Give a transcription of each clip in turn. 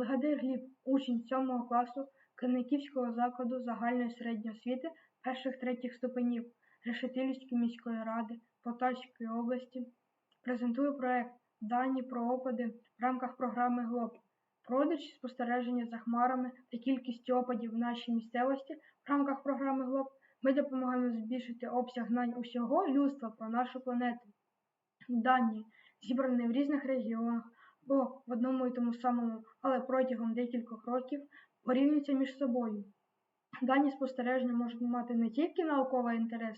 Бригадир Гліб, учень 7 класу Криниківського закладу загальної середньої освіти перших-третіх ступенів Решетилівської міської ради Полтавської області, презентую проект Дані про опади в рамках програми ГЛОБ. Проводячи спостереження за хмарами та кількістю опадів в нашій місцевості в рамках програми ГЛОБ, ми допомагаємо збільшити обсяг знань усього людства про нашу планету. Дані, зібрані в різних регіонах або в одному і тому самому, але протягом декількох років, порівнюються між собою. Дані спостереження можуть мати не тільки науковий інтерес,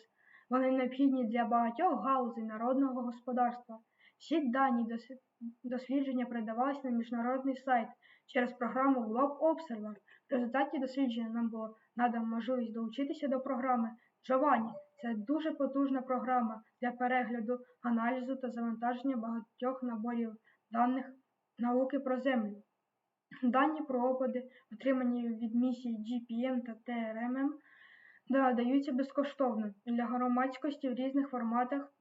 вони необхідні для багатьох галузей народного господарства. Всі дані дослідження передавалися на міжнародний сайт через програму Globe Observer. В результаті дослідження нам було надано можливість долучитися до програми Giovanni. Це дуже потужна програма для перегляду, аналізу та завантаження багатьох наборів даних науки про Землю. Дані про опади, отримані від місій GPM та TRMM, надаються безкоштовно для громадськості в різних форматах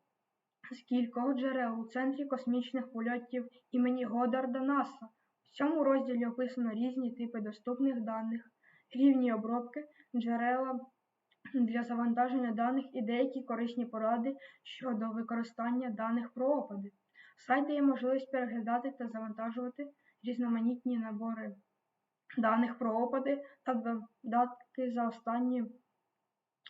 з кількох джерел у центрі космічних польотів імені Годарда НАСА. В цьому розділі описано різні типи доступних даних, рівні обробки, джерела для завантаження даних і деякі корисні поради щодо використання даних про опади. Сайт дає можливість переглядати та завантажувати різноманітні набори даних про опади та додатки за останні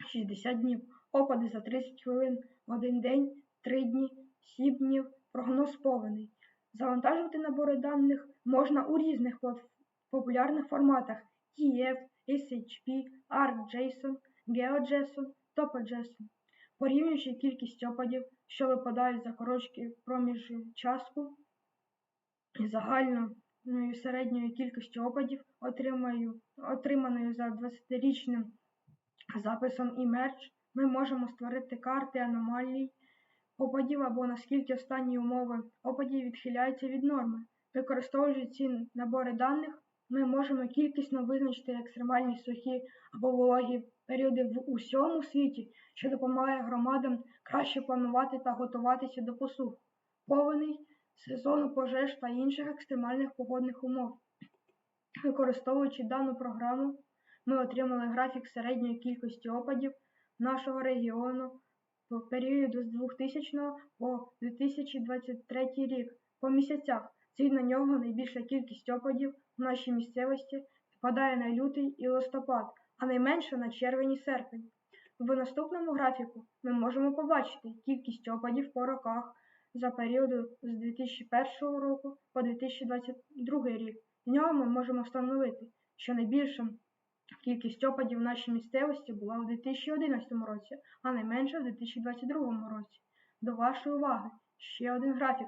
60 днів, опади за 30 хвилин, один день, 3 дні, 7 днів, прогноз повний. Завантажувати набори даних можна у різних популярних форматах TF, SHP, ArcJSON, GeoJSON, TopoJSON. Порівнюючи кількість опадів, що випадають за короткий проміжок часу, і загальною середньою кількістю опадів, отриманою за 20-річним записом eMERGE, ми можемо створити карти аномалій опадів або наскільки останні умови опадів відхиляються від норми. Використовуючи ці набори даних, ми можемо кількісно визначити екстремальні сухі або вологі періоди в усьому світі, що допомагає громадам краще планувати та готуватися до посух, повеней, сезону пожеж та інших екстремальних погодних умов. Використовуючи дану програму, ми отримали графік середньої кількості опадів нашого регіону в періоду з 2000 по 2023 рік по місяцях. Згідно нього найбільша кількість опадів в нашій місцевості впадає на лютий і листопад, а найменша на червень і серпень. В наступному графіку ми можемо побачити кількість опадів по роках за періоду з 2001 року по 2022 рік. В ньому ми можемо встановити, що найбільша кількість опадів в нашій місцевості була у 2011 році, а найменша в 2022 році. До вашої уваги ще один графік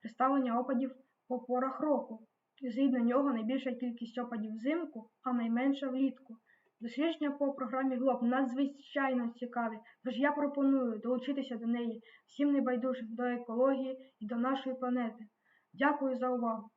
представлення опадів по порах року. Згідно нього найбільша кількість опадів взимку, а найменша влітку. Дослідження по програмі ГЛОБ надзвичайно цікаві, тож я пропоную долучитися до неї всім небайдужим до екології і до нашої планети. Дякую за увагу!